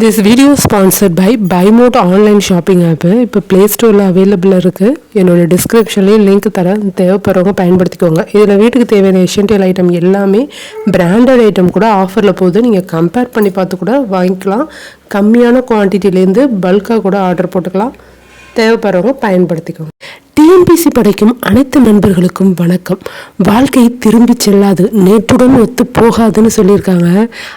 This video sponsored by பைமோட் online shopping app இப்போ play ஸ்டோரில் அவைலபிளாக இருக்குது என்னோட டிஸ்கிரிப்ஷன்லேயும் லிங்க் தரேன். தேவைப்படுறவங்க பயன்படுத்திக்கோங்க. இதில் வீட்டுக்கு தேவையான எசென்டியல் ஐட்டம் எல்லாமே பிராண்டட் ஐட்டம் கூட ஆஃபரில் போகுது. நீங்கள் கம்பேர் பண்ணி பார்த்து கூட வாங்கிக்கலாம். கம்மியான குவான்டிட்டிலேருந்து பல்காக கூட ஆர்டர் போட்டுக்கலாம். தேவைப்படுறவங்க பயன்படுத்திக்கோங்க. டிஎன்பிசி படிக்கும் அனைத்து நண்பர்களுக்கும் வணக்கம். வாழ்க்கை திரும்பி செல்லாது நேற்றுடன் ஒத்து போகாதுன்னு சொல்லியிருக்காங்க.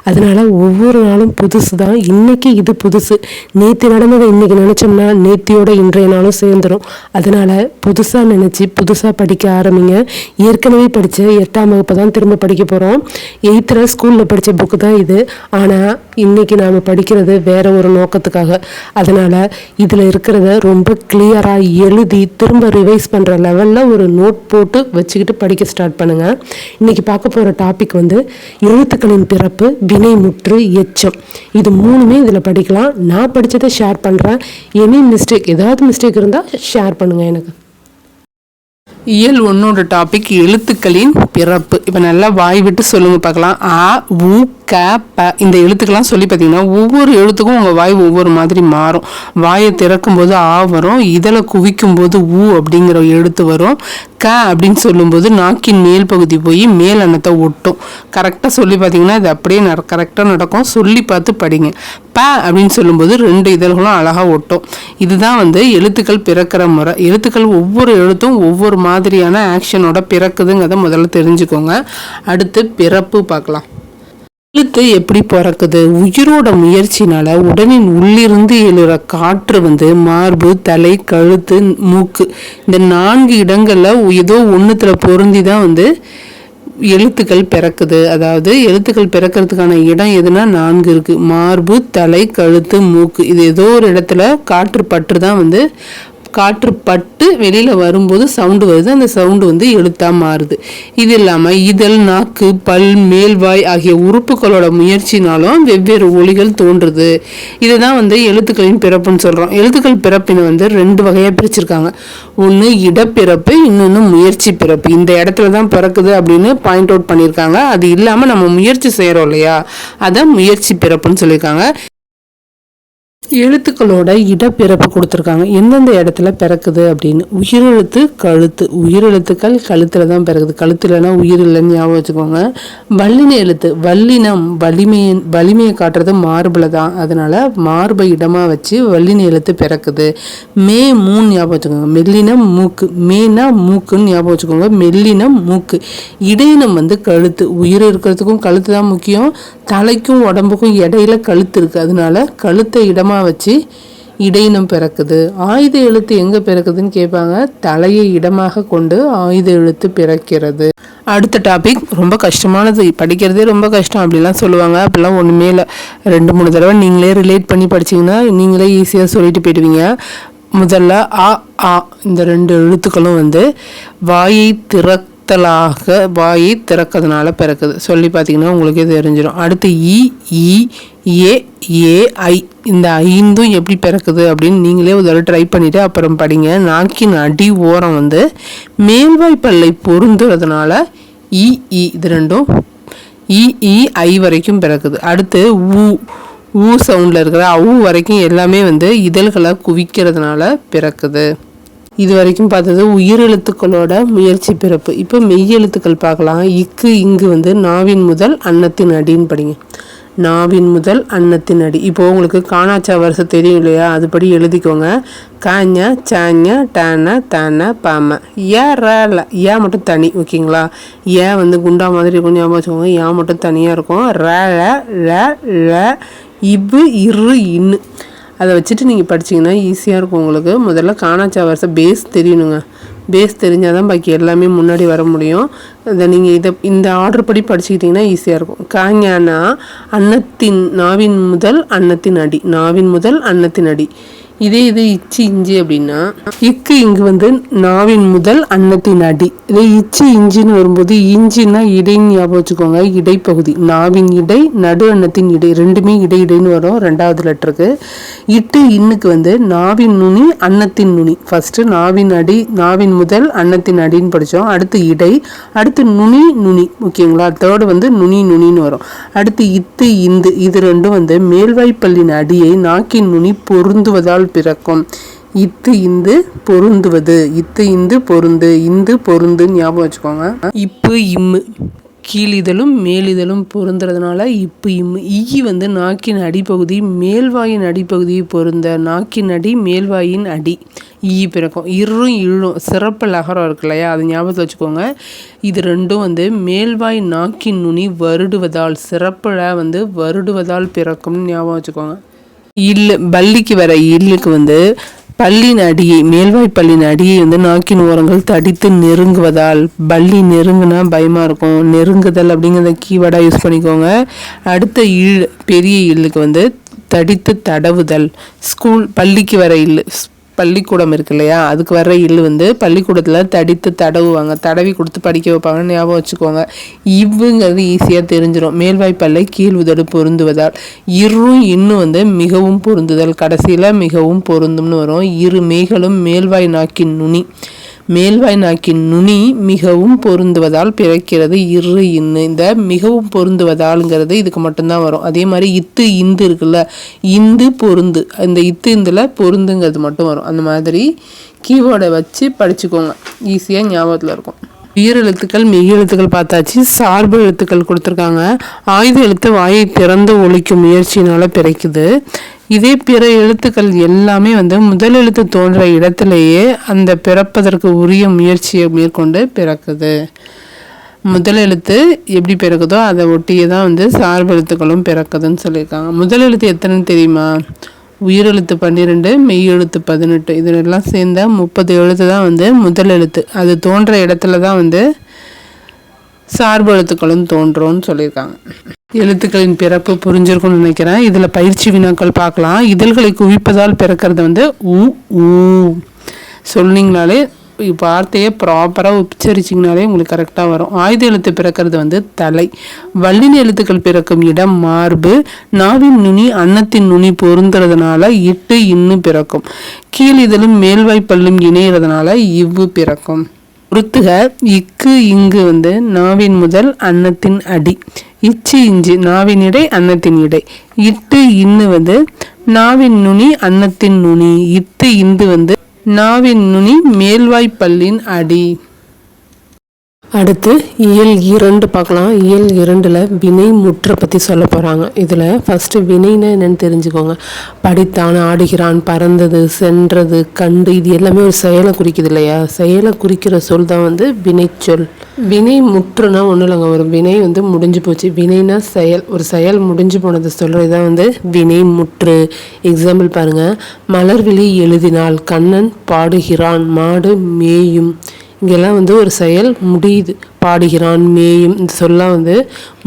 அதனால ஒவ்வொரு நாளும் புதுசு தான். இன்னைக்கு இது புதுசு. நேற்று நடந்ததை இன்னைக்கு நினச்சோம்னா நேத்தியோட இன்றைய நாளும் சேர்ந்துடும் அதனால புதுசாக நினச்சி புதுசாக படிக்க ஆரம்பிங்க. ஏற்கனவே படித்த எட்டாம் வகுப்பை தான் திரும்ப படிக்க போகிறோம் எயித்தில் ஸ்கூலில் படித்த புக்கு தான் இது. ஆனால் இன்னைக்கு நாம் படிக்கிறது வேற ஒரு நோக்கத்துக்காக. அதனால இதில் இருக்கிறத ரொம்ப கிளியராக எழுதி திரும்ப ரிவைஸ் பண்ணுற லெவலில் ஒரு நோட் போட்டு வச்சுக்கிட்டு படிக்க ஸ்டார்ட் பண்ணுங்கள் இன்றைக்கி பார்க்க போகிற டாபிக் வந்து எழுத்துக்களின் பிறப்பு வினைமுற்று எச்சம். இது மூணுமே இதில் படிக்கலாம். நான் படித்ததை ஷேர் பண்ணுறேன் எனி மிஸ்டேக் ஏதாவது மிஸ்டேக் இருந்தால் ஷேர் பண்ணுங்கள் எனக்கு. இயல் ஒன்னோட டாபிக் எழுத்துக்களின் பிறப்பு. இப்போ நல்லா வாய் விட்டு சொல்லுங்க பார்க்கலாம். ஆ உ க ப இந்த எழுத்துக்கெல்லாம் சொல்லி பார்த்தீங்கன்னா ஒவ்வொரு எழுத்துக்கும் உங்கள் வாய் ஒவ்வொரு மாதிரி மாறும். வாயை திறக்கும்போது ஆ வரும் இதில் குவிக்கும் போது ஊ அப்படிங்கிற எழுத்து வரும். க அப்படின்னு சொல்லும்போது நாக்கின் மேல் பகுதி போய் மேல் அன்னத்தை ஒட்டும். கரெக்டாக சொல்லி பார்த்தீங்கன்னா இது அப்படியே நட கரெக்டாக நடக்கும். சொல்லி பார்த்து படிங்க. ப அப்படின்னு சொல்லும்போது ரெண்டு இதழ்களும் அழகாக ஒட்டும். இதுதான் வந்து எழுத்துக்கள் பிறக்கிற முறை. எழுத்துக்கள் ஒவ்வொரு எழுத்தும் ஒவ்வொரு மாதிரியான ஆக்ஷனோட பிறக்குதுங்கிறத முதல்ல தெரிஞ்சுக்கோங்க. அடுத்து பிறப்பு பார்க்கலாம். எழுத்து எப்படி பிறக்குது? உயிரோட முயற்சினால உடலின் உள்ளிருந்து எழுற காற்று வந்து மார்பு தலை கழுத்து மூக்கு இந்த நான்கு இடங்கள்ல ஏதோ ஒன்றுத்துல பொருந்தி தான் வந்து எழுத்துக்கள் பிறக்குது. அதாவது எழுத்துக்கள் பிறக்கிறதுக்கான இடம் எதுனா நான்கு இருக்குது மார்பு தலை கழுத்து மூக்கு. இது ஏதோ ஒரு இடத்துல காற்று பற்று தான் வந்து காற்று பட்டு வெளியில் வரும்போது சவுண்டு வருது. அந்த சவுண்டு வந்து எழுத்தாக மாறுது. இது இல்லாமல் இதழ் நாக்கு பல் மேல்வாய் ஆகிய உறுப்புகளோட முயற்சினாலும் வெவ்வேறு ஒளிகள் தோன்றுது. இதை தான் வந்து எழுத்துக்களின் பிறப்புன்னு சொல்கிறோம் எழுத்துக்கள் பிறப்பினை வந்து ரெண்டு வகையாக பிரிச்சிருக்காங்க. ஒன்று இடப்பிறப்பு இன்னொன்று முயற்சி பிறப்பு. இந்த இடத்துல தான் பிறக்குது அப்படின்னு பாயிண்ட் அவுட் பண்ணியிருக்காங்க. அது இல்லாமல் நம்ம முயற்சி செய்கிறோம் இல்லையா? அதை முயற்சி பிறப்புன்னு சொல்லியிருக்காங்க. எழுத்துக்களோட இடப்பிறப்பு கொடுத்துருக்காங்க. எந்தெந்த இடத்துல பிறக்குது அப்படின்னு. உயிரெழுத்து கழுத்து. உயிரெழுத்துக்கள் கழுத்தில் தான் பிறக்குது. கழுத்துலனா உயிர் இல்லைன்னு ஞாபகம் வச்சுக்கோங்க. வல்லின எழுத்து. வல்லினம் வலிமையை வலிமையை காட்டுறது மார்பில் தான். அதனால் மார்பை இடமாக வச்சு வல்லின எழுத்து பிறக்குது. மே மூணு ஞாபகம் வச்சுக்கோங்க. மெல்லினம் மூக்கு. மேனா மூக்குன்னு ஞாபகம் வச்சுக்கோங்க. மெல்லினம் மூக்கு. இடையினம் வந்து கழுத்து. உயிர் இருக்கிறதுக்கும் கழுத்து தான் முக்கியம். தலைக்கும் உடம்புக்கும் இடையில கழுத்து இருக்குது அதனால கழுத்தை இடமாக இடமா வச்சு இடையினம் பிறக்குது. ஆயுத எழுத்து எங்கே பிறக்குதுன்னு கேட்பாங்க. தலையை இடமாக கொண்டு ஆயுத எழுத்து பிறக்கிறது. அடுத்த டாபிக் ரொம்ப கஷ்டமானது. படிக்கிறதே ரொம்ப கஷ்டம். அப்படிலாம் சொல்லுவாங்க. அப்படிலாம் ஒன்றுமே இல்லை. ரெண்டு மூணு தடவை நீங்களே ரிலேட் பண்ணி படிச்சீங்கன்னா நீங்களே ஈஸியாக சொல்லிட்டு போயிடுவீங்க. முதல்ல ஆ ஆ இந்த ரெண்டு எழுத்துக்களும் வந்து வாயை திறத்தலாக வாயை திறக்கிறதுனால பிறக்குது. சொல்லி பார்த்தீங்கன்னா உங்களுக்கே தெரிஞ்சிடும் அடுத்து இ இ ஏ ஏ ஐ. இந்த ஐந்தும் எப்படி பிறக்குது அப்படின்னு நீங்களே ஒரு தடவை ட்ரை பண்ணிவிட்டு அப்புறம் படிங்க. நாக்கின் அடி ஓரம் வந்து மேல்வாய் பல்லை பொருந்துறதுனால இ இ இது ரெண்டும் இ இ ஐ வரைக்கும் பிறக்குது. அடுத்து ஊ ஊ சவுண்டில் இருக்கிற அவு வரைக்கும் எல்லாமே வந்து இதழ்களை குவிக்கிறதுனால பிறக்குது. இது வரைக்கும் பார்த்தது உயிரெழுத்துக்களோட முயற்சி பிறப்பு. இப்போ மெய்யெழுத்துக்கள் பார்க்கலாம். இக்கு இங்கு வந்து நாவின் முதல் அன்னத்தின் அடின்னு படிங்க. நாவின் முதல் அன்னத்தின் அடி. இப்போ உங்களுக்கு காணாச்சா வருஷம் தெரியும் இல்லையா? அதுபடி எழுதிக்கோங்க. காஞ்ச சாஞ்ச டேன தேன பாம. ஏ ரல ஏ மட்டும் தனி ஓகேங்களா? ஏ வந்து குண்டா மாதிரி இருக்கும் ஞாபகம் வச்சுக்கோங்க. ஏ மட்டும் தனியாக இருக்கும். ர ல ல இவ்வு இரு இன்னு. அதை வச்சுட்டு நீங்கள் படிச்சீங்கன்னா ஈஸியாக இருக்கும் உங்களுக்கு. முதல்ல காணாச்சா பேஸ் தெரியணுங்க. பேஸ் தெரிஞ்சால் தான் பாக்கி எல்லாமே முன்னாடி வர முடியும். அதை நீங்கள் இதை இந்த ஆர்டர் படி படிச்சுக்கிட்டிங்கன்னா ஈஸியாக இருக்கும். காஞானா அன்னத்தின் நாவின் முதல் அன்னத்தின் அடி. நாவின் முதல் அன்னத்தின் அடி. இதே இது இச்சி இஞ்சி அப்படின்னா இக்கு இங்கு வந்து நாவின் முதல் அன்னத்தின் அடி. இதே இச்சி இஞ்சின்னு வரும்போது இஞ்சின்னா இடைன்னு ஞாபகம் வச்சுக்கோங்க இடைப்பகுதி. நாவின் இடை நடு அன்னத்தின் இடை. ரெண்டுமே இடை இடைன்னு வரும் ரெண்டாவது லெட்டருக்கு இட்டு இன்னுக்கு வந்து நாவின் நுனி அன்னத்தின் நுனி. ஃபஸ்ட்டு நாவின் அடி நாவின் முதல் அன்னத்தின் அடின்னு படித்தோம் அடுத்து இடை அடுத்து நுனி நுனி. ஓகேங்களா? தேர்டு வந்து நுனி நுனின்னு வரும். அடுத்து இத்து இந்து. இது ரெண்டும் வந்து மேல்வாய்ப்பல்லின் அடியை நாக்கின் நுனி பொருந்துவதால் பிறக்கும். இத்து இந்து பொருந்துவது. இத்து இந்து பொருந்து இந்து பொருந்து ஞாபகம் வச்சுக்கோங்க. இப்பு இம்மு. கீழிதழும் மேலிதழும் பொருந்துறதுனால இப்பு இம்மு. ஈ வந்து நாக்கின் அடிப்பகுதி மேல்வாயின் அடிப்பகுதியை பொருந்த நாக்கின் அடி மேல்வாயின் அடி. ஈ பிறக்கும். இரும் இழும் சிறப்பு லகரம் இருக்கு இல்லையா? அது ஞாபகத்தில் வச்சுக்கோங்க. இது ரெண்டும் வந்து மேல்வாய் நாக்கின் நுனி வருடுவதால் சிறப்பில் வந்து வருடுவதால் பிறக்கும்னு ஞாபகம் வச்சுக்கோங்க. இல்லு பள்ளிக்கு வர இல்லுக்கு வந்து பல்லின் அடியை மேல்வாய் அடியை வந்து நாக்கின் ஓரங்கள் தடித்து நெருங்குவதால் பள்ளி நெருங்குனா பயமாக இருக்கும். நெருங்குதல் அப்படிங்கிறத கீவேர்டாக யூஸ் பண்ணிக்கோங்க. அடுத்த இல் பெரிய இல்லுக்கு வந்து தடித்து தடவுதல். ஸ்கூல் பள்ளிக்கு வர இல்லு பள்ளிக்கூடம் இருக்கு இல்லையா? அதுக்கு வர்ற இல்லு வந்து பள்ளிக்கூடத்தில் தடித்து தடவுவாங்க. தடவி கொடுத்து படிக்க வைப்பாங்கன்னு ஞாபகம் வச்சுக்கோங்க. இவ்வுங்கிறது ஈஸியாக தெரிஞ்சிடும் மேல்வாய்ப்பல்லை கீழ் உதடு பொருந்துவதால் இரும் இன்னும் வந்து மிகவும் பொருந்துதல். கடைசியில் மிகவும் பொருந்தும்னு வரும். இரு மேய்களும் மேல்வாய் நாக்கின் நுனி. மேல்வாய் நாக்கின் நுனி மிகவும் பொருந்துவதால் பிறக்கிறது. இரு இன்னு. இந்த மிகவும் பொருந்துவதாலுங்கிறது இதுக்கு மட்டும்தான் வரும். அதே மாதிரி இத்து இந்து இருக்குல்ல? இந்து பொருந்து. இந்த இத்து இந்துல பொருந்துங்கிறது மட்டும் வரும். அந்த மாதிரி கீபோர்டை வச்சு படிச்சுக்கோங்க. ஈஸியாக ஞாபகத்தில் இருக்கும். உயிரெழுத்துக்கள் மெய் எழுத்துக்கள் பார்த்தாச்சு. சார்பு எழுத்துக்கள் கொடுத்துருக்காங்க. ஆயுத எழுத்து வாயை திறந்து ஒழிக்கும் முயற்சியினால் பிறக்குது. இதே பிற எழுத்துக்கள் எல்லாமே வந்து முதல் எழுத்து தோன்ற இடத்திலேயே அந்த பிறப்பதற்கு உரிய முயற்சியை மேற்கொண்டு பிறக்குது. முதல் எழுத்து எப்படி பிறக்குதோ அதை ஒட்டியே தான் வந்து சார்பு எழுத்துக்களும் பிறக்குதுன்னு சொல்லியிருக்காங்க. முதல் எழுத்து எத்தனைன்னு தெரியுமா? உயிரெழுத்து பன்னிரெண்டு மெய் எழுத்து பதினெட்டு. இதெல்லாம் சேர்ந்த முப்பது எழுத்து தான் வந்து முதல் எழுத்து. அது தோன்ற இடத்துல தான் வந்து சார்பு எழுத்துக்களும் தோன்றும்னு சொல்லியிருக்காங்க. எழுத்துக்களின் பிறப்பு புரிஞ்சிருக்கும்னு நினைக்கிறேன். இதில் பயிற்சி வினாக்கள் பார்க்கலாம். இதழ்களை குவிப்பதால் பிறக்கிறது வந்து உ ஊ. சொன்னீங்கனாலே வார்த்தையை ப்ராப்பராக உச்சரிச்சிங்கனாலே உங்களுக்கு கரெக்டாக வரும். ஆயுத எழுத்து பிறக்கிறது வந்து தலை. வல்லின எழுத்துக்கள் பிறக்கும் இடம் மார்பு. நாவின் நுனி அன்னத்தின் நுனி பொருந்துறதுனால இட்டு இன்னு பிறக்கும். கீழ் இதழும் மேல்வாய் பல்லும் இணையிறதுனால இவ்வு பிறக்கும். பொறுத்துக இக்கு இங்கு வந்து நாவின் முதல் அன்னத்தின் அடி. இச்சு இஞ்சு நாவின் இடை அன்னத்தின் இடை. இட்டு இன்னு வந்து நாவின் நுனி அன்னத்தின் நுனி. இத்து இந்து வந்து நாவின் நுனி மேல்வாய்ப்பல்லின் அடி. அடுத்து இயல் இரண்டு பார்க்கலாம். இயல் இரண்டில் வினை முற்றை பற்றி சொல்ல போகிறாங்க இதில் ஃபஸ்ட்டு வினைன்னு என்னென்னு தெரிஞ்சுக்கோங்க. படித்தான் ஆடுகிறான் பறந்தது சென்றது கண்டு இது எல்லாமே ஒரு செயலை குறிக்குது இல்லையா? செயலை குறிக்கிற சொல் தான் வந்து வினைச்சொல். வினை முற்றுனா ஒன்றும் இல்லைங்க. ஒரு வினை வந்து முடிஞ்சு போச்சு. வினைனா செயல். ஒரு செயல் முடிஞ்சு போனதை சொல்கிறது தான் வந்து வினை முற்று. எக்ஸாம்பிள் பாருங்கள் மலர்விழி எழுதினால் கண்ணன் பாடுகிறான். மாடு மேயும். இங்கெல்லாம் வந்து ஒரு செயல் முடியுது. பாடுகிறான் மேயும். இந்த சொல்லாம் வந்து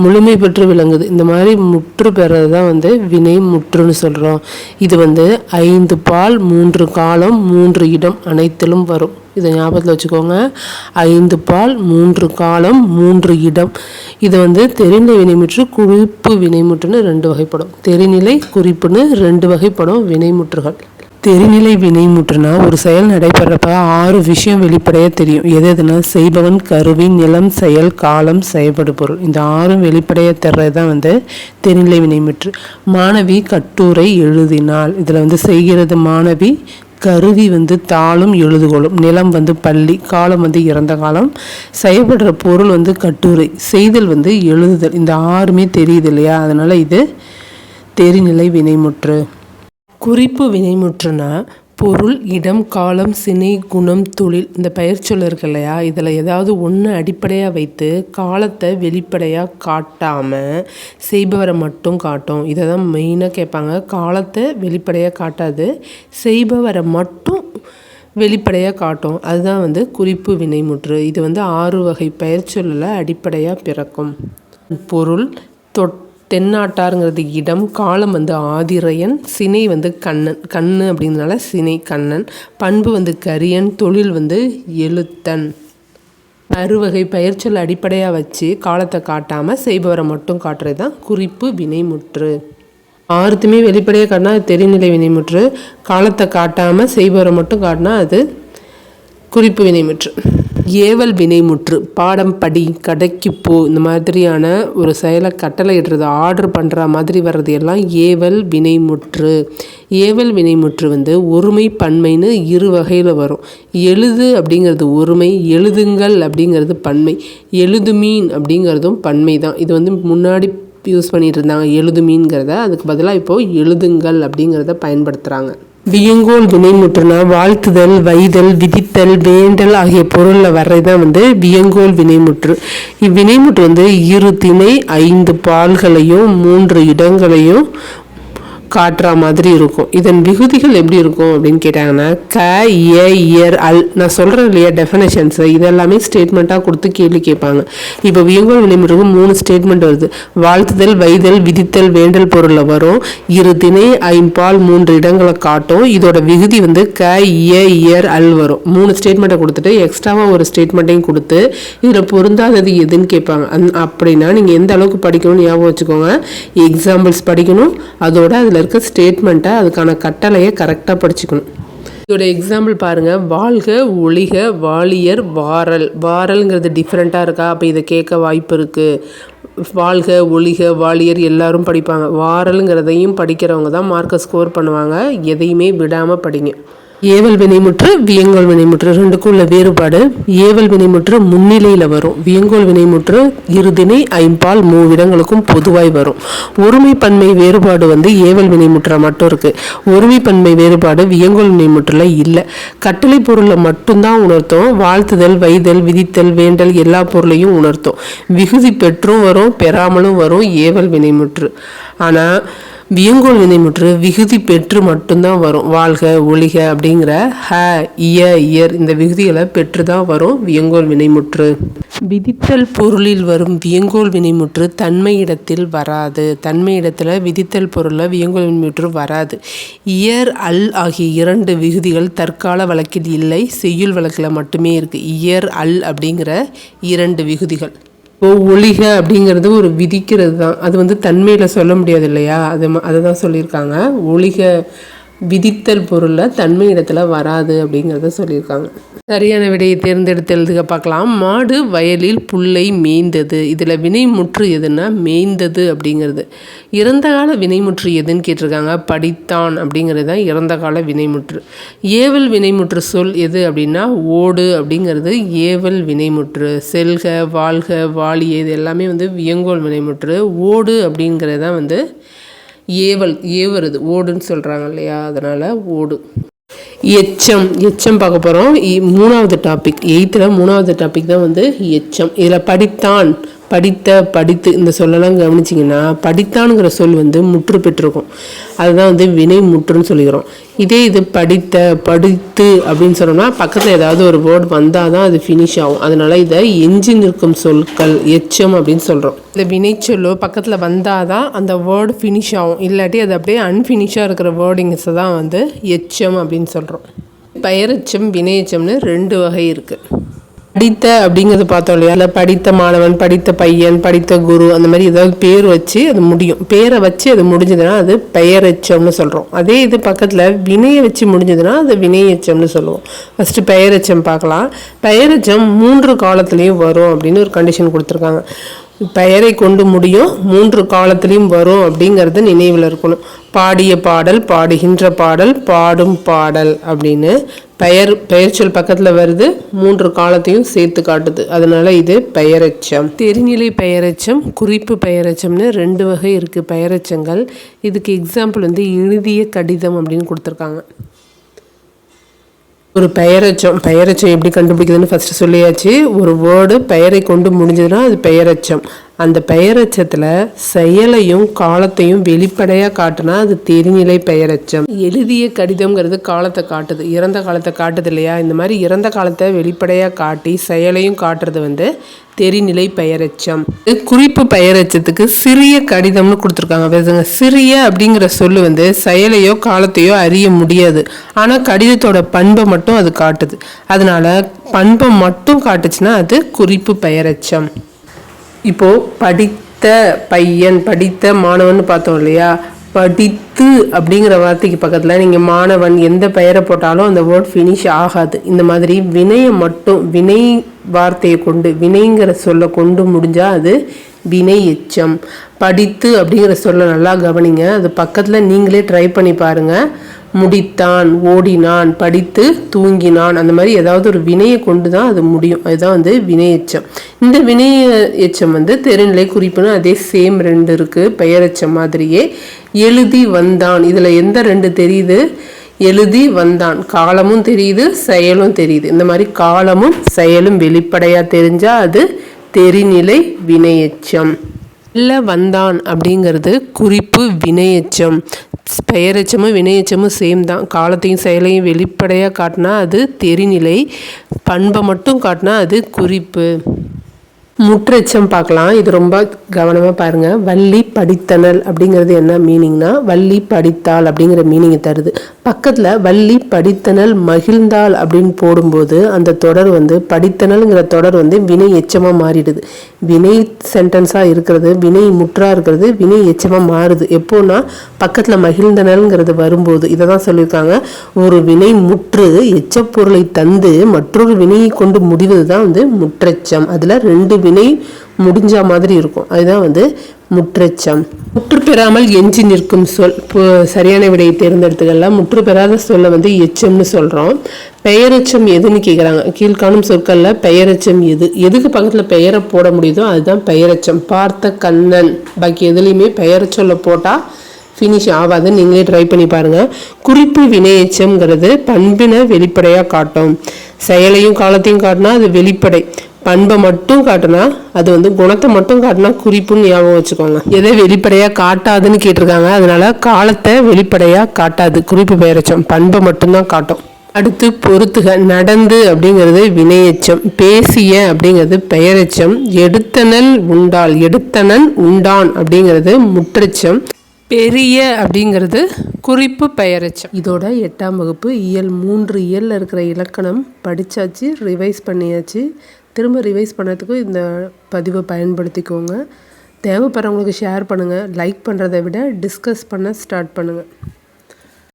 முழுமை பெற்று விளங்குது. இந்த மாதிரி முற்று பெறது தான் வந்து வினை முற்றுன்னு சொல்கிறோம் இது வந்து ஐந்து பால் மூன்று காலம் மூன்று இடம் அனைத்திலும் வரும். இதை ஞாபகத்தில் வச்சுக்கோங்க. ஐந்து பால் மூன்று காலம் மூன்று இடம். இது வந்து தெரிநிலை வினைமுற்று குறிப்பு வினைமுற்றுன்னு ரெண்டு வகைப்படும். தெரிநிலை குறிப்புன்னு ரெண்டு வகைப்படும் வினைமுற்றுகள். தெரிநிலை வினைமுற்றுனா ஒரு செயல் நடைபெறப்ப ஆறு விஷயம் வெளிப்படைய தெரியும். எது எதுனா செய்பவன் கருவி நிலம் செயல் காலம் செயல்படு பொருள். இந்த ஆறும் வெளிப்படைய தர்றது தான் வந்து தெரிநிலை வினைமுற்று மாணவி கட்டுரை எழுதினால் இதில் வந்து செய்கிறது மாணவி கருவி வந்து தாளும் எழுதுகோளும். நிலம் வந்து பள்ளி காலம் வந்து இறந்த காலம். செயல்படுற பொருள் வந்து கட்டுரை செய்தல் வந்து எழுதுதல். இந்த ஆறுமே தெரியுது இல்லையா? அதனால் இது தெரிநிலை வினைமுற்று குறிப்பு வினைமுற்றுனா பொருள் இடம் காலம் சினை குணம் தொழில் இந்த பெயர்ச்சொல் இருக்கு இல்லையா? இதில் ஏதாவது ஒன்று அடிப்படையாக வைத்து காலத்தை வெளிப்படையாக காட்டாமல் செய்பவரை மட்டும் காட்டும். இதை தான் மெயினாக கேட்பாங்க. காலத்தை வெளிப்படையாக காட்டாது செய்பவரை மட்டும் வெளிப்படையாக காட்டும். அதுதான் வந்து குறிப்பு வினைமுற்று. இது வந்து ஆறு வகை பெயர்ச்சொல்லில் அடிப்படையாக பிறக்கும். பொருள் தொட் தென்னாட்டாருங்கிறது இடம் காலம் வந்து ஆதிரையன் சினை வந்து கண்ணன் கண்ணு அப்படிங்கிறதுனால சினை கண்ணன் பண்பு வந்து கரியன் தொழில் வந்து எழுத்தன். அறுவகை பயிற்சல் அடிப்படையாக வச்சு காலத்தை காட்டாமல் செய்பவரை மட்டும் காட்டுறது தான் குறிப்பு வினைமுற்று. ஆறுத்துமே வெளிப்படையாக காட்டினா அது தெரிநிலை வினைமுற்று. காலத்தை காட்டாமல் செய்பவரை மட்டும் காட்டினா அது குறிப்பு வினைமுற்று. ஏவல் வினைமுற்று பாடம் படி கடைக்கு போ இந்த மாதிரியான ஒரு செயலை கட்டளை இடுறது ஆர்டர் பண்ணுற மாதிரி வர்றது எல்லாம் ஏவல் வினைமுற்று. ஏவல் வினைமுற்று வந்து ஒருமை பன்மைன்னு இரு வகையில் வரும். எழுது அப்படிங்கிறது ஒருமை எழுதுங்கள் அப்படிங்கிறது பன்மை. எழுதுமீன் அப்படிங்கிறதும் பன்மை தான். இது வந்து முன்னாடி யூஸ் பண்ணிகிட்டு இருந்தாங்க எழுதுமீன்கிறத அதுக்கு பதிலாக இப்போது எழுதுங்கள் அப்படிங்கிறத பயன்படுத்துகிறாங்க வியங்கோல் வினைமுற்றுனா வாழ்த்துதல் வைதல் விதித்தல் வேண்டல் ஆகிய பொருளில் வர்றது தான் வந்து வியங்கோல் வினைமுற்று. இவ்வினைமுற்று வந்து இரு திணை ஐந்து பால்களையும் மூன்று இடங்களையும் காட்டுற மாதிரி இருக்கும். இதன் விகுதிகள் எப்படி இருக்கும் அப்படின்னு கேட்டாங்கன்னா க ஏ இயர் அல். நான் சொல்கிறேன் இல்லையா டெஃபினேஷன்ஸ் இதெல்லாமே ஸ்டேட்மெண்ட்டாக கொடுத்து கேள்வி கேட்பாங்க. இப்போ வியங்கோல் வினைமுறைக்கு மூணு ஸ்டேட்மெண்ட் வருது. வாழ்த்துதல் வைதல் விதித்தல் வேண்டல் பொருளில் வரும். இரு திணை ஐம்பால் மூன்று இடங்களை காட்டும். இதோட விகுதி வந்து க இய இயர் அல் வரும். மூணு ஸ்டேட்மெண்ட்டை கொடுத்துட்டு எக்ஸ்ட்ராவாக ஒரு ஸ்டேட்மெண்ட்டையும் கொடுத்து இதில் பொருந்தாதது எதுன்னு கேட்பாங்க. அந் அப்படின்னா நீங்கள் எந்த அளவுக்கு படிக்கணும்னு ஞாபகம் வச்சுக்கோங்க. எக்ஸாம்பிள்ஸ் படிக்கணும். அதோட அதில் இருக்க ஸ்டேட்மெண்ட்டை அதுக்கான கட்டளையை கரெக்டாக படிச்சுக்கணும். இதோட எக்ஸாம்பிள் பாருங்கள் வாழ்க ஒளிக வாலியர் வாரல். வாரல்ங்கிறது டிஃப்ரெண்ட்டாக இருக்கா? அப்போ இதை கேட்க வாய்ப்பு இருக்குது வாழ்க ஒளிக வாலியர் எல்லாரும் படிப்பாங்க. வாரலுங்கிறதையும் படிக்கிறவங்க தான் மார்க்கை ஸ்கோர் பண்ணுவாங்க. எதையுமே விடாமல் படிங்க. ஏவல் வினைமுற்று வியங்கோல் வினைமுற்று ரெண்டுக்கும் உள்ள வேறுபாடு. ஏவல் வினைமுற்று முன்னிலையில் வரும். வியங்கோல் வினைமுற்று இருதினை ஐம்பால் மூவிடங்களுக்கும் பொதுவாய் வரும். ஒருமை பன்மை வேறுபாடு வந்து ஏவல் வினைமுற்ற மட்டும் இருக்குது ஒருமை பன்மை வேறுபாடு வியங்கோல் வினைமுற்றில் இல்லை. கட்டளை பொருளை மட்டும்தான் உணர்த்தும். வாழ்த்துதல் வைதல் விதித்தல் வேண்டல் எல்லா பொருளையும் உணர்த்தும். விகுதி பெற்றும் வரும் பெறாமலும் வரும் ஏவல் வினைமுற்று. ஆனால் வியங்கோல் வினைமுற்று விகுதி பெற்று மட்டும்தான் வரும். வாழ்க ஒளிக அப்படிங்கிற ஹ இய இயர் இந்த விகுதிகளை பெற்று தான் வரும் வியங்கோல் வினைமுற்று விதித்தல் பொருளில் வரும் வியங்கோல் வினைமுற்று தன்மை இடத்தில் வராது. தன்மை இடத்துல விதித்தல் பொருளில் வியங்கோல் வினைமுற்று வராது. இயர் அல் ஆகிய இரண்டு விகுதிகள் தற்கால வழக்கில் இல்லை. செய்யுள் வழக்கில் மட்டுமே இருக்குது இயர் அல் அப்படிங்கிற இரண்டு விகுதிகள். இப்போ ஒளிக அப்படிங்கிறது ஒரு விதிக்கிறது தான் அது வந்து தன்மையில் சொல்ல முடியாது இல்லையா அது ம- அதை தான் சொல்லியிருக்காங்க. ஒழிக விதித்தல் பொருளில் தன்மை இடத்துல வராது அப்படிங்கிறத சொல்லியிருக்காங்க. சரியான விடையை தேர்ந்தெடுத்து எழுதுக பார்க்கலாம். மாடு வயலில் புல்லை மேய்ந்தது. இதில் வினைமுற்று எதுன்னா மேய்ந்தது அப்படிங்கிறது. இறந்த கால வினைமுற்று எதுன்னு கேட்டிருக்காங்க. படித்தான் அப்படிங்கிறது தான் இறந்த கால வினைமுற்று. ஏவல் வினைமுற்று சொல் எது அப்படின்னா ஓடு அப்படிங்கிறது ஏவல் வினைமுற்று. செல்க வாழ்க வாழிய இது எல்லாமே வந்து வியங்கோல் வினைமுற்று. ஓடு அப்படிங்கிறது தான் வந்து ஏவல் ஏவுறது ஓடுன்னு சொல்கிறாங்க இல்லையா? அதனால் ஓடு. எச்சம் எச்சம் பார்க்க போகிறோம் மூணாவது டாபிக் எயித்தில் மூணாவது டாபிக் தான் வந்து எச்சம். இதில் படித்தான். படித்த படித்து இந்த சொல்லலாம் கவனிச்சிங்கன்னா படித்தானுங்கிற சொல் வந்து முற்று பெற்றிருக்கும். அதுதான் வந்து வினை முற்றுன்னு சொல்லிக்கிறோம் இதே இது படித்த படித்து அப்படின்னு சொன்னோம்னா பக்கத்தில் ஏதாவது ஒரு வேர்டு வந்தால் தான் அது ஃபினிஷ் ஆகும். அதனால இதை எஞ்சி நிற்கும் சொற்கள் எச்சம் அப்படின்னு சொல்கிறோம் இந்த வினைச்சொல்லோ பக்கத்தில் வந்தால் தான் அந்த வேர்டு ஃபினிஷ் ஆகும். இல்லாட்டி அது அப்படியே அன்ஃபினிஷாக இருக்கிற வேர்டிங்ஸை தான் வந்து எச்சம் அப்படின்னு சொல்கிறோம் பெயரச்சம் வினையச்சம்னு ரெண்டு வகை இருக்குது படித்த அப்படிங்கிறது பார்த்தோம் இல்லையா? அதில் படித்த மாணவன் படித்த பையன் படித்த குரு அந்த மாதிரி ஏதாவது பேர் வச்சு அது முடியும். பேரை வச்சு அது முடிஞ்சதுன்னா அது பெயரெச்சம்னு சொல்கிறோம் அதே இது பக்கத்தில் வினையை வச்சு முடிஞ்சதுன்னா அது வினையச்சம்னு சொல்லுவோம். ஃபஸ்ட்டு பெயரச்சம் பார்க்கலாம். பெயரச்சம் மூன்று காலத்துலேயும் வரும் அப்படின்னு ஒரு கண்டிஷன் கொடுத்துருக்காங்க. பெயரை கொண்டு முடியும் மூன்று காலத்திலையும் வரும் அப்படிங்கிறது நினைவில் இருக்கணும். பாடிய பாடல் பாடுகின்ற பாடல் பாடும் பாடல் அப்படின்னு பெயர் பெயர்ச்சொல் பக்கத்தில் வருது. மூன்று காலத்தையும் சேர்த்து காட்டுது. அதனால இது பெயரெச்சம். தெரிநிலை பெயரெச்சம் குறிப்பு பெயரெச்சம்னு ரெண்டு வகை இருக்குது பெயரெச்சங்கள். இதுக்கு எக்ஸாம்பிள் வந்து எழுதிய கடிதம் அப்படின்னு கொடுத்துருக்காங்க. ஒரு பெயரெச்சம் பெயரெச்சம் எப்படி கண்டுபிடிக்குதுன்னு ஃபஸ்ட்டு சொல்லியாச்சு. ஒரு வேர்டு பெயரை கொண்டு முடிஞ்சதுன்னா அது பெயரெச்சம். அந்த பெயரச்சத்தில் செயலையும் காலத்தையும் வெளிப்படையாக காட்டுனா அது தெரிநிலை பெயரச்சம். எழுதிய கடிதம்ங்கிறது காலத்தை காட்டுது. இறந்த காலத்தை காட்டுது இல்லையா? இந்த மாதிரி இறந்த காலத்தை வெளிப்படையாக காட்டி செயலையும் காட்டுறது வந்து தெரிநிலை பெயரச்சம். இது குறிப்பு பெயரச்சத்துக்கு சிறிய கடிதம்னு கொடுத்துருக்காங்க. பாருங்க சிறிய அப்படிங்கிற சொல்லு வந்து செயலையோ காலத்தையோ அறிய முடியாது. ஆனால் கடிதத்தோட பண்பை மட்டும் அது காட்டுது. அதனால பண்பை மட்டும் காட்டுச்சுன்னா அது குறிப்பு பெயரச்சம். இப்போது படித்த பையன் படித்த மாணவன் பார்த்தோம் இல்லையா? படித்து அப்படிங்கிற வார்த்தைக்கு பக்கத்தில் நீங்கள் மாணவன் எந்த பெயரை போட்டாலும் அந்த வேர்ட் ஃபினிஷ் ஆகாது. இந்த மாதிரி வினையை மட்டும் வினை வார்த்தையை கொண்டு வினைங்கிற சொல்ல கொண்டு முடிஞ்சால் அது வினை எச்சம். படித்து அப்படிங்கிற சொல்ல நல்லா கவனிங்க. அது பக்கத்தில் நீங்களே ட்ரை பண்ணி பாருங்கள் முடித்தான் ஓடினான் படித்து தூங்கினான். அந்த மாதிரி ஏதாவது ஒரு வினையை கொண்டு தான் அது முடியும். அதுதான் வந்து வினை எச்சம் இந்த வினை எச்சம் வந்து தெருநிலை குறிப்புன்னு அதே சேம் ரெண்டு இருக்குது பெயரச்சம் மாதிரியே எழுதி வந்தான். இதில் எந்த ரெண்டு தெரியுது? எழுதி வந்தான். காலமும் தெரியுது செயலும் தெரியுது. இந்த மாதிரி காலமும் செயலும் வெளிப்படையாக தெரிஞ்சால் அது தெரிநிலை வினையச்சம். இல்லை வந்தான் அப்படிங்கிறது குறிப்பு வினையச்சம். பெயரெச்சமும் வினையச்சமும் சேம் தான். காலத்தையும் செயலையும் வெளிப்படையாக காட்டினா அது தெரிநிலை. பண்பை மட்டும் காட்டினா அது குறிப்பு. முற்றெச்சம் பார்க்கலாம். இது ரொம்ப கவனமாக பாருங்கள் வள்ளி படித்தனல் அப்படிங்கிறது என்ன மீனிங்னா வள்ளி படித்தாள் அப்படிங்கிற மீனிங்கை தருது. பக்கத்தில் வள்ளி படித்தனல் மகிழ்ந்தாள் அப்படின்னு போடும்போது அந்த தொடர் வந்து படித்தனல்ங்கிற தொடர் வந்து வினை எச்சமாக மாறிடுது. வினை சென்டென்ஸாக இருக்கிறது வினை முற்றாக இருக்கிறது வினை எச்சமாக மாறுது. எப்போன்னா பக்கத்தில் மகிழ்ந்தனல்ங்கிறது வரும்போது இதை தான் சொல்லியிருக்காங்க. ஒரு வினை முற்று எச்சப்பொருளை தந்து மற்றொரு வினையை கொண்டு முடிவது தான் வந்து முற்றெச்சம். அதில் ரெண்டு வினை முடிஞ்ச மாதிரி இருக்கும். அதுதான் வந்து முற்றெச்சம். முற்று பெறாமல் எஞ்சி நிற்கும் சொல் சரியான விடையை தேர்ந்தெடுத்துக்கலாம் முற்று பெறாத சொல்லை வந்து எச்சம்னு சொல்கிறோம் பெயரெச்சம் எதுன்னு கேட்குறாங்க கீழ்காணும் சொற்களில் பெயரெச்சம் எது எதுக்கு பக்கத்தில் பெயரை போட முடியுதோ அதுதான் பெயரச்சம். பார்த்த கண்ணன். பாக்கி எதுலேயுமே பெயரச்சொல்ல போட்டால் ஃபினிஷ் ஆகாது நீங்களே ட்ரை பண்ணி பாருங்கள் குறிப்பு வினையச்சம்ங்கிறது பண்பினை வெளிப்படையாக காட்டும். செயலையும் காலத்தையும் காட்டினா அது வெளிப்படை. பண்பை மட்டும் காட்டினா அது வந்து குணத்தை மட்டும் காட்டினா குறிப்புன்னு ஞாபகம் வச்சுக்கோங்க. எதை வெளிப்படையாக காட்டாதுன்னு கேட்டிருக்காங்க. அதனால காலத்தை வெளிப்படையாக காட்டாது. குறிப்பு பெயரச்சம். பண்பை மட்டும்தான் காட்டும். அடுத்து பொறுத்துக நடந்து அப்படிங்கிறது வினையச்சம். பேசிய அப்படிங்கிறது பெயரெச்சம். எடுத்தனல் உண்டால் எடுத்தனன் உண்டான் அப்படிங்கிறது முற்றச்சம். பெரிய அப்படிங்கிறது குறிப்பு பெயரச்சம். இதோட எட்டாம் வகுப்பு இயல் மூன்று இயலில் இருக்கிற இலக்கணம் படித்தாச்சு ரிவைஸ் பண்ணியாச்சு. திரும்ப ரிவைஸ் பண்ணுறதுக்கு இந்த பதிவை பயன்படுத்திக்கோங்க. தேவைப்படுறவங்களுக்கு ஷேர் பண்ணுங்கள் லைக் பண்ணுறதை விட டிஸ்கஸ் பண்ண ஸ்டார்ட் பண்ணுங்கள்